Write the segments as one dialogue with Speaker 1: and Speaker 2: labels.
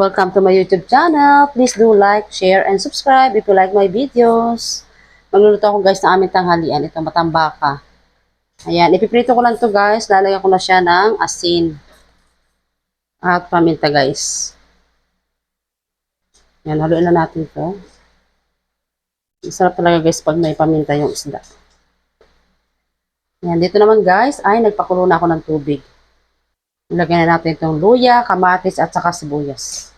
Speaker 1: Welcome to my YouTube channel. Please do like, share, and subscribe if you like my videos. Magluluto ako guys ng aming tanghalian. Ito, matambaka. Ayan, ipiprito ko lang to guys. Lalagyan ko na siya ng asin. At paminta guys. Ayan, haluin na natin to. Masarap talaga guys pag may paminta yung isda. Ayan, dito naman guys ay nagpakulo na ako ng tubig. Ilagay na natin itong luya, kamatis at saka sibuyas.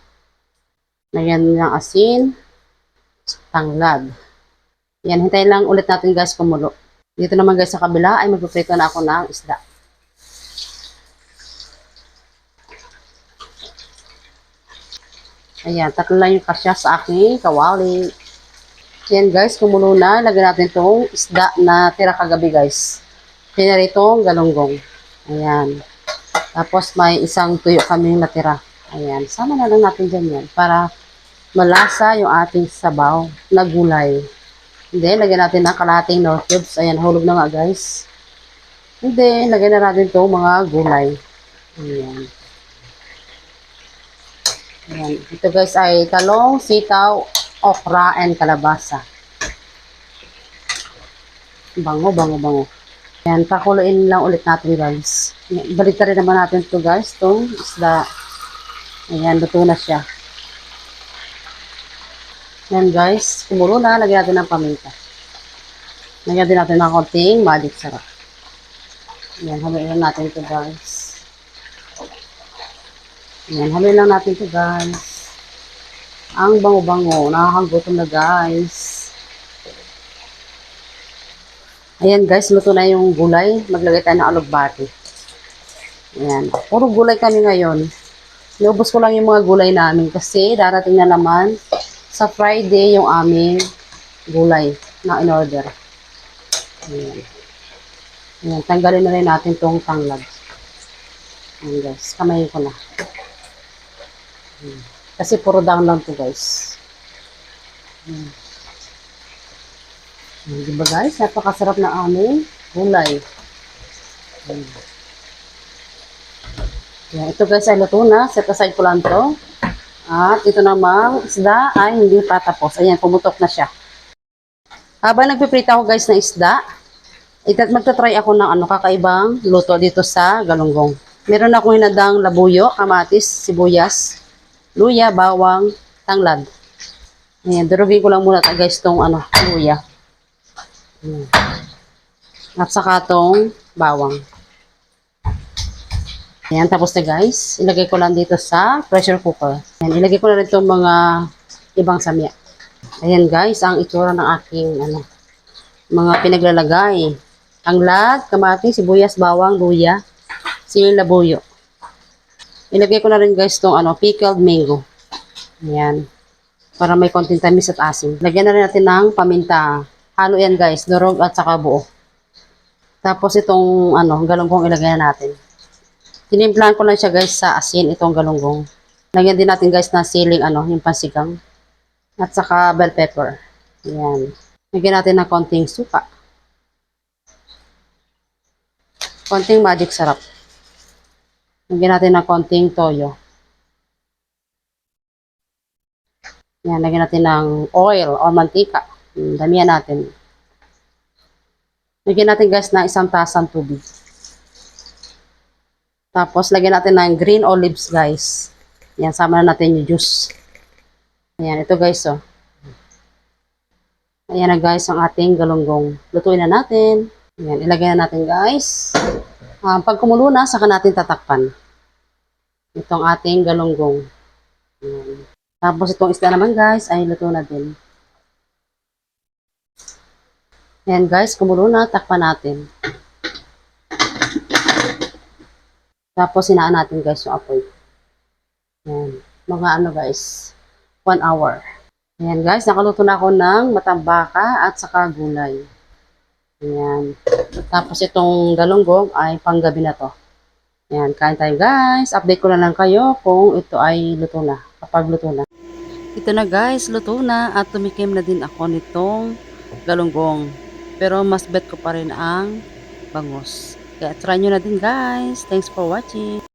Speaker 1: Lagyan ng asin, tanglad. Yan, hintayin lang ulit natin guys kumulo. Dito naman guys sa kabila ay magpiprito na ako ng isda. Ayan, tatlo lang yung kasya sa aking kawali. Yan guys, kumulo na. Lagyan natin itong isda na tira kagabi guys. Pinaritong galunggong. Ayan. Tapos may isang tuyo kaming natira. Ayan. Sama na lang natin dyan yan para malasa yung ating sabaw na gulay. Hindi, lagyan natin ng kalating nor cubes. Ayan, hulog na nga guys. Hindi, lagyan na natin itong mga gulay. Ayan. Ayan. Ito guys ay talong, sitaw, okra, and kalabasa. Bango, bango, bango. Ayan, pakuluin lang ulit natin guys. Balik rin naman natin to guys, itong isda. Ayan, luto na siya. Ayan guys, kumulo na, lagyan natin ng paminta. Lagyan din natin ng konting magic sarap. Ayan, haluin lang natin ito guys. Ayan, haluin lang natin ito guys. Ang bango-bango, nakakagutom na guys. Ayan guys, luto na yung gulay. Maglagay tayo ng alugbati. Ayan. Puro gulay kami ngayon. Niubos ko lang yung mga gulay namin kasi darating na naman sa Friday yung aming gulay na in-order. Ayan. Ayan. Tanggalin na rin natin tong tanglad. Ayan guys. Kamayin ko na. Ayan. Kasi puro down lang to guys. Ayan. Ayan, Di ba guys? Napakasarap na aming gulay. Ayan. Ito guys ay luto na. Set aside ko lang to. At ito namang isda ay hindi pa. Ayan, pumutok na siya. Habang nagpiprita ako guys ng isda, itat magta-try ako ng ano kakaibang luto dito sa galunggong. Meron akong hinadang labuyo, kamatis, sibuyas, luya, bawang, tanglad. Ayan, durugin ko lang muna ta guys tong ano, luya. Ayan. At saka tong bawang. Ayan, tapos na guys. Ilagay ko lang dito sa pressure cooker. Ayan, ilagay ko na rin itong mga ibang samya. Ayan guys, ang itsura ng aking ano, mga pinaglalagay. Tanglad, kamatis, sibuyas, bawang, luya, siling labuyo. Ilagay ko na rin guys itong ano, pickled mango. Ayan. Para may konting tamis at asim. Lagyan na rin natin ng paminta. Halo yan guys, durog at saka buo. Tapos itong ano, galunggong ilagay na natin. Tinimplahan ko lang siya guys sa asin itong galunggong. Lagyan din natin guys na siling ano, yung pansigang. At saka bell pepper. Ayan. Lagyan natin ng konting suka. Konting magic sarap. Lagyan natin ng konting toyo. Yan, lagyan natin ng oil o mantika. Hmm, Damihan natin. Lagyan natin guys na isang tasang tubig. Tapos lagyan natin ng green olives guys. Yan, sama na natin yung juice. Ayan, ito guys oh. Ayan na guys ang ating galunggong. Lutuin na natin. Ayan, ilagay na natin guys. Ah, pag kumulo na, saka natin tatakpan. Itong ating galunggong. Ayan. Tapos itong isda naman guys ay luto na din. Ayan guys, kumulo na, takpan natin. Tapos sinaan natin guys yung apoy. Ayan. Mga ano guys, 1 hour. Ayan guys, nakaluto na ako ng matambaka at saka gulay. Ayan. Tapos itong galunggong ay panggabi na to. Ayan, kain tayo guys. Update ko na lang kayo kung ito ay luto na. Kapag luto na. Ito na guys, luto na at tumikim na din ako nitong galunggong. Pero mas bet ko pa rin ang bangus. Kaya try nyo na din guys. Thanks for watching.